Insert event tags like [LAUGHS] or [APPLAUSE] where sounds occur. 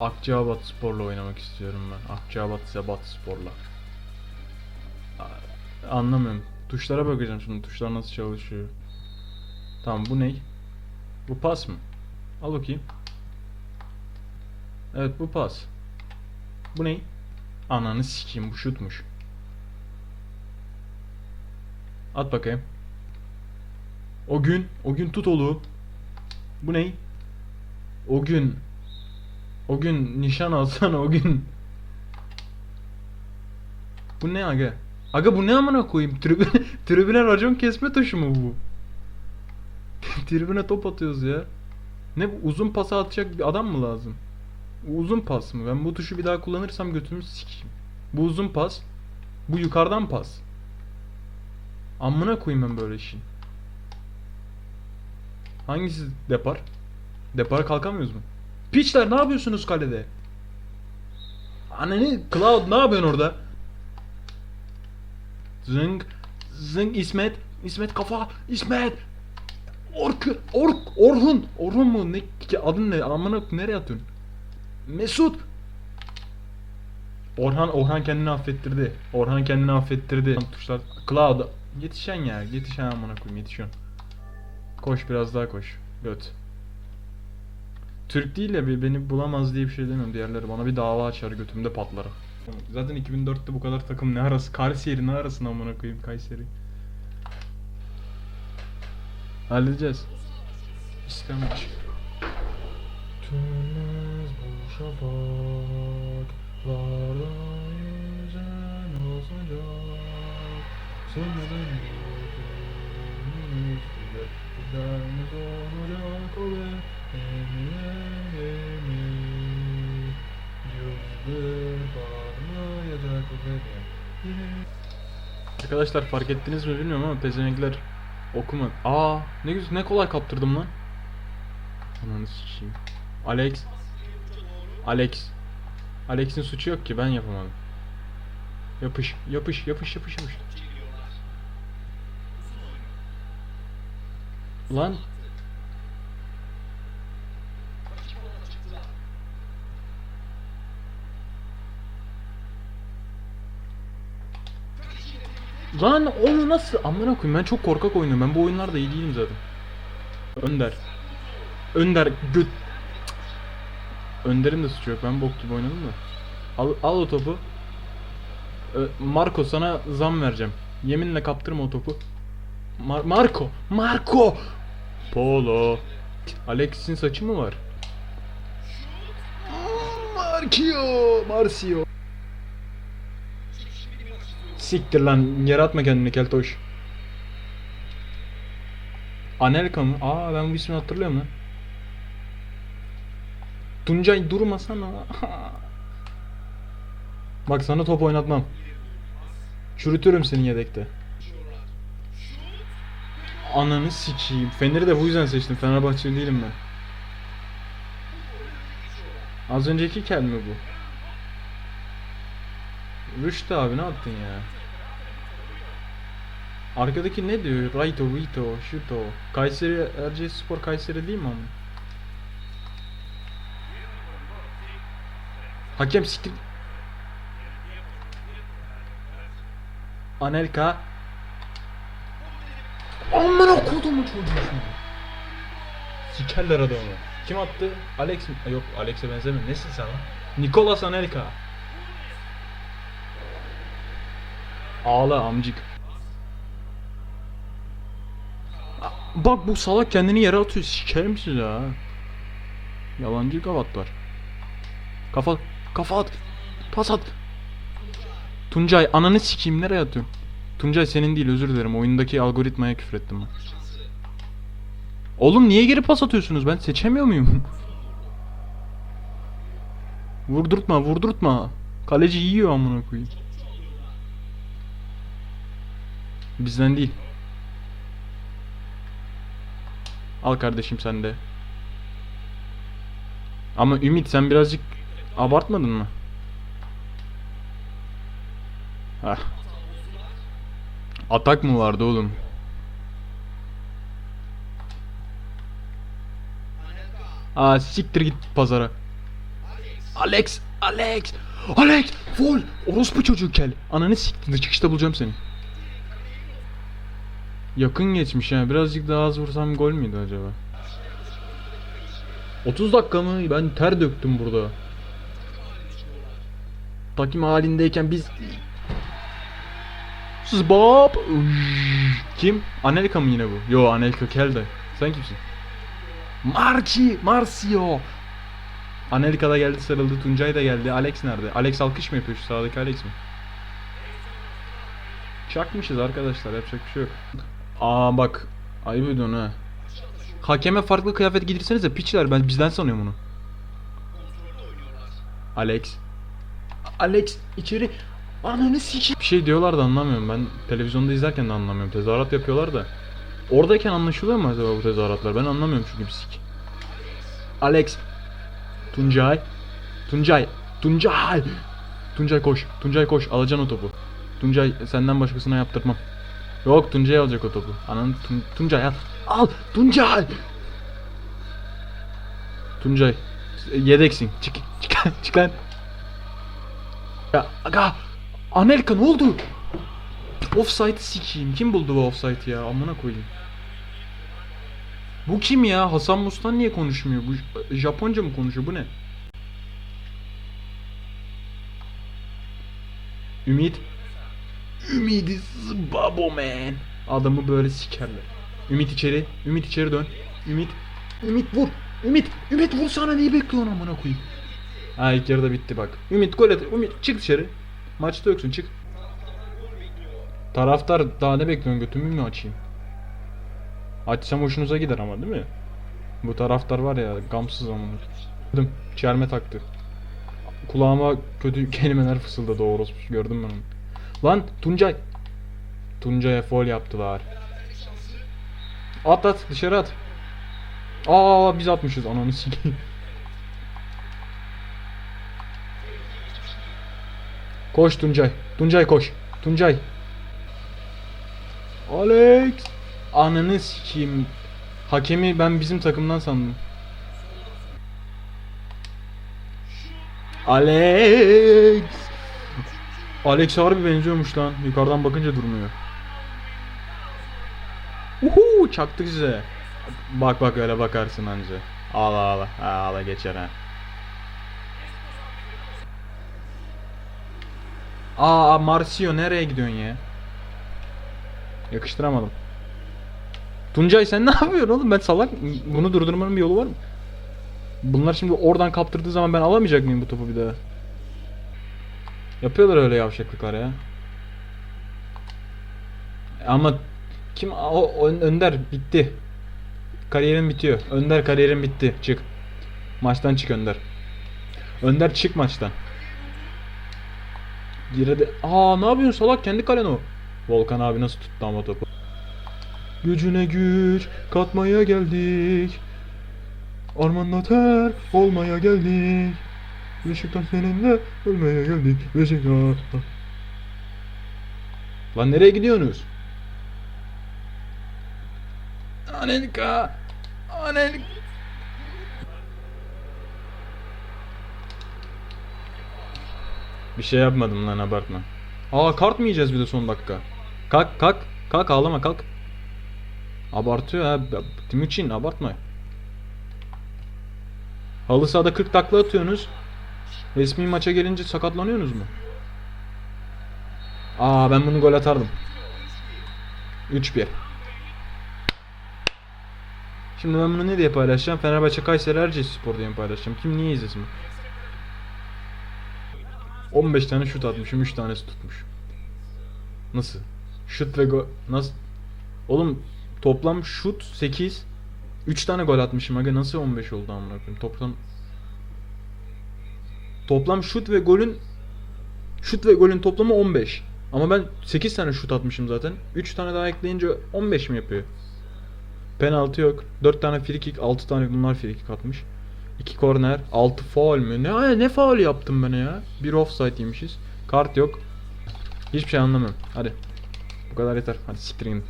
Akçaabat Spor'la oynamak istiyorum ben. Akçaabat Sebat Spor'la. Anlamıyorum. Tuşlara bakacağım şimdi. Tuşlar nasıl çalışıyor. Tamam bu ne? Bu pas mı? Al bakayım. Evet bu pas. Bu ne? Ananı sikeyim bu şutmuş. At bakayım. O gün, o gün tut olu. Bu ne? O gün o gün nişan alsan o gün. Bu ne aga? Aga bu ne amına koyayım? Tribüne, [LAUGHS] tribüne racon kesme taşı mı bu? [LAUGHS] Tribüne top atıyoruz ya. Ne bu uzun pası atacak bir adam mı lazım? Uzun pas mı? Ben bu tuşu bir daha kullanırsam götümü sikeyim. Bu uzun pas. Bu yukarıdan pas. Amına koyayım ben böyle işin. Hangisi depar? Depara kalkamıyoruz mu? Piçler ne yapıyorsunuz kalede? Ananı Cloud ne yapıyorsun orada? Zıng Zıng İsmet İsmet kafa İsmet Ork Ork Orhun Orhun mu ne ki adın ne amına nereye atıyorsun? Mesut Orhan Orhan kendini affettirdi. Orhan kendini affettirdi. Tuşlar Cloud yetişen ya yetişen amına koyayım yetişiyorsun. Koş biraz daha koş. Göt. Türk değil ya beni bulamaz diye bir şey demiyorum. Diğerleri bana bir dava açar götümde patlar. Zaten 2004'te bu kadar takım ne arası? Kayseri ne arasın amına koyayım Kayseri. Halledeceğiz. İstemeç. Tünmez bu şafak Varda yüzen olacak Sönmeden yurdumun üstünde Güzelimiz olacak o be Arkadaşlar fark ettiniz mi bilmiyorum ama pezevenkler okuma. Aa ne güzel ne kolay kaptırdım lan. Ananı sikeyim. Alex. Alex. Alex'in suçu yok ki ben yapamadım. Yapış, yapış, yapış, yapış, yapış. Lan. Lan onu nasıl amına koyayım ben çok korkak oynuyorum ben bu oyunlarda iyi değilim zaten. Önder. Önder göt. Önder'in de suçu yok ben bok gibi oynadım da. Al, al o topu. Marco sana zam vereceğim. Yeminle kaptırma o topu. Mar- Marco! Marco! Polo. Alex'in saçı mı var? Marcio! Marcio! Siktir lan yaratma kendini keltoş. Anelka mı? Aa ben bu ismi hatırlıyorum lan. Tuncay durmasana. [LAUGHS] Bak sana top oynatmam. Çürütürüm senin yedekte. Ananı sikeyim. Fener'i de bu yüzden seçtim. Fenerbahçeli değilim ben. Az önceki kel mi bu? Rüştü abi ne yaptın ya? Arkadaki ne diyor? Raito, Vito, Shuto. Kayseri, Erciyes Spor Kayseri değil mi ama? Hakem siktir. Anelka. Amına kodumu çocuğu. Sikerler adamı. Kim attı? Alex mi? Yok Alex'e benzemiyor. Nesin sen lan? Nicolas Anelka. Ağla amcık. Bak bu salak kendini yere atıyor. Sikerim sizi ha. Yalancı kavatlar. Kafa kafa at. Pas at. Tuncay ananı sikeyim nereye atıyorsun? Tuncay senin değil özür dilerim. Oyundaki algoritmaya küfrettim ben. Oğlum niye geri pas atıyorsunuz? Ben seçemiyor muyum? [LAUGHS] vurdurtma, vurdurtma. Kaleci yiyor amına koyayım. Bizden değil. Al kardeşim sen de. Ama Ümit sen birazcık abartmadın mı? Hah. Atak mı vardı oğlum? Aa siktir git pazara. Alex, Alex, Alex, Vol, orospu çocuğu kel. Ananı siktin de çıkışta bulacağım seni. Yakın geçmiş yani birazcık daha az vursam gol müydü acaba? 30 dakika mı? Ben ter döktüm burada. Takım halindeyken biz... Zbap! Kim? Anelka mı yine bu? Yo Anelka kel de. Sen kimsin? Marci, Marcio. Anelka da geldi sarıldı. Tuncay da geldi. Alex nerede? Alex alkış mı yapıyor şu sağdaki Alex mi? Çakmışız arkadaşlar yapacak bir şey yok. Aa bak. Ayıp ediyorsun ha. Hakeme farklı kıyafet giydirsenize piçler ben bizden sanıyorum onu. Alex. Alex içeri ananı sikeyim. Bir şey diyorlar da anlamıyorum ben televizyonda izlerken de anlamıyorum. Tezahürat yapıyorlar da. Oradayken anlaşılıyor mu acaba bu tezahüratlar? Ben anlamıyorum çünkü bir sik. Alex. Tuncay. Tuncay. Tuncay. Tuncay koş. Tuncay koş. Alacaksın o topu. Tuncay senden başkasına yaptırmam. Yok Tuncay alacak o topu. Ananı Tun- Tuncay al. Al Tuncay. Tuncay. Yedeksin. Çık çık [LAUGHS] çık lan. Ya aga. Anelka ne oldu? Offside'ı sikeyim. Kim buldu bu offside'ı ya? Amına koyayım. Bu kim ya? Hasan Mustan niye konuşmuyor? Bu Japonca mı konuşuyor? Bu ne? Ümit. Ümidi babo man. Adamı böyle sikerler. Ümit içeri. Ümit içeri dön. Ümit. Ümit vur. Ümit. Ümit vur sana neyi bekliyorsun amına koyayım. Ha ilk yarıda bitti bak. Ümit gol at. Ümit çık dışarı. Maçta yoksun çık. Taraftar daha ne bekliyorsun götümü mü açayım? Açsam hoşunuza gider ama değil mi? Bu taraftar var ya gamsız amına. Çelme taktı. Kulağıma kötü kelimeler fısıldadı o orospu. Gördüm ben onu. Lan Tuncay. Tuncay'a foul yaptılar. At at dışarı at. Aa biz atmışız ananı sikeyim. Koş Tuncay. Tuncay koş. Tuncay. Alex. Ananı sikeyim. Hakemi ben bizim takımdan sandım. Alex. Alex harbi benziyormuş lan. Yukarıdan bakınca durmuyor. Uhu çaktı size. Bak bak öyle bakarsın anca. Ağla ağla. Ha, ağla geçer ha. Aa Marcio nereye gidiyorsun ya? Yakıştıramadım. Tuncay sen [LAUGHS] ne yapıyorsun oğlum? Ben salak? Bunu durdurmanın bir yolu var mı? Bunlar şimdi oradan kaptırdığı zaman ben alamayacak mıyım bu topu bir daha? Yapıyorlar öyle yavşaklıklar ya. Ama kim o, Önder bitti. Kariyerin bitiyor. Önder kariyerin bitti. Çık. Maçtan çık Önder. Önder çık maçtan. Gire de... Aa ne yapıyorsun salak kendi kalen o. Volkan abi nasıl tuttu ama topu. Gücüne güç katmaya geldik. Ormanda ter olmaya geldik. Beşiktaş seninle ölmeye geldik. Beşiktaş. Lan nereye gidiyorsunuz? Anelka. Anelka. Bir şey yapmadım lan abartma. Aa kart mı yiyeceğiz bir de son dakika? Kalk kalk. Kalk ağlama kalk. Abartıyor ha. Timuçin abartma. Halı sahada 40 takla atıyorsunuz. Resmi maça gelince sakatlanıyorsunuz mu? Aa ben bunu gol atardım. 3-1. Şimdi ben bunu ne diye paylaşacağım? Fenerbahçe Kayseri Erciyes Spor diye paylaşacağım? Kim niye izlesin? 15 tane şut atmışım, 3 tanesi tutmuş. Nasıl? Şut ve gol nasıl? Oğlum toplam şut 8. 3 tane gol atmışım aga nasıl 15 oldu amına koyayım? Toplam Toplam şut ve golün şut ve golün toplamı 15. Ama ben 8 tane şut atmışım zaten. 3 tane daha ekleyince 15 mi yapıyor? Penaltı yok. 4 tane free kick, 6 tane bunlar free kick atmış. 2 korner, 6 faul mü? Ne ne faul yaptım ben ya? Bir offside yemişiz. Kart yok. Hiçbir şey anlamıyorum. Hadi. Bu kadar yeter. Hadi siktirin.